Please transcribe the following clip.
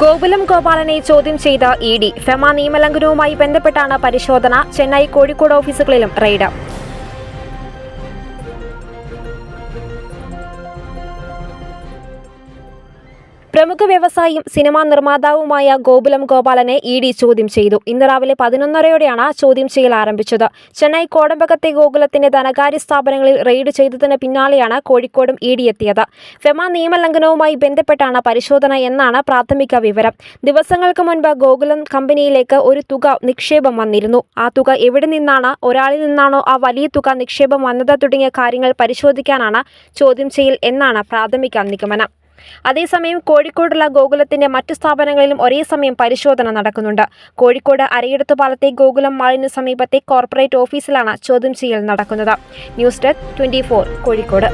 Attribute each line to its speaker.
Speaker 1: ഗോകുലം ഗോപാലനെ ചോദ്യം ചെയ്ത E D. FEMA നിയമലംഘനവുമായി ബന്ധപ്പെട്ടാണ് പരിശോധന. ചെന്നൈ കോഴിക്കോട് ഓഫീസുകളിലും റെയ്ഡ്. പ്രമുഖ വ്യവസായിയും സിനിമാ നിർമ്മാതാവുമായ ഗോകുലം ഗോപാലനെ ഇ ഡി ചോദ്യം ചെയ്തു. ഇന്ന് രാവിലെ പതിനൊന്നരയോടെയാണ് ചോദ്യം ചെയ്യൽ ആരംഭിച്ചത്. ചെന്നൈ കോടമ്പകത്തെ ഗോകുലത്തിന്റെ ധനകാര്യ സ്ഥാപനങ്ങളിൽ റെയ്ഡ് ചെയ്തതിന് പിന്നാലെയാണ് കോഴിക്കോടും ഇ ഡി എത്തിയത്. ഫെമ നിയമലംഘനവുമായി ബന്ധപ്പെട്ടാണ് പരിശോധന എന്നാണ് പ്രാഥമിക വിവരം. ദിവസങ്ങൾക്ക് മുൻപ് ഗോകുലം കമ്പനിയിലേക്ക് ഒരു തുക നിക്ഷേപം വന്നിരുന്നു. ആ തുക എവിടെ നിന്നാണ് ഒരാളിൽ നിന്നാണോ ആ വലിയ തുക നിക്ഷേപം വന്നത് തുടങ്ങിയ കാര്യങ്ങൾ പരിശോധിക്കാനാണ് ചോദ്യം ചെയ്യൽ എന്നാണ് പ്രാഥമിക നിഗമനം. അതേസമയം കോഴിക്കോടുള്ള ഗോകുലത്തിന്റെ മറ്റു സ്ഥാപനങ്ങളിലും ഒരേ സമയം പരിശോധന നടക്കുന്നുണ്ട്. കോഴിക്കോട് അരയിടത്ത് പാലത്തെ ഗോകുലം മാളിന് സമീപത്തെ കോർപ്പറേറ്റ് ഓഫീസിലാണ് ചോദ്യം ചെയ്യൽ നടക്കുന്നത്. News desk twenty Kozhikode.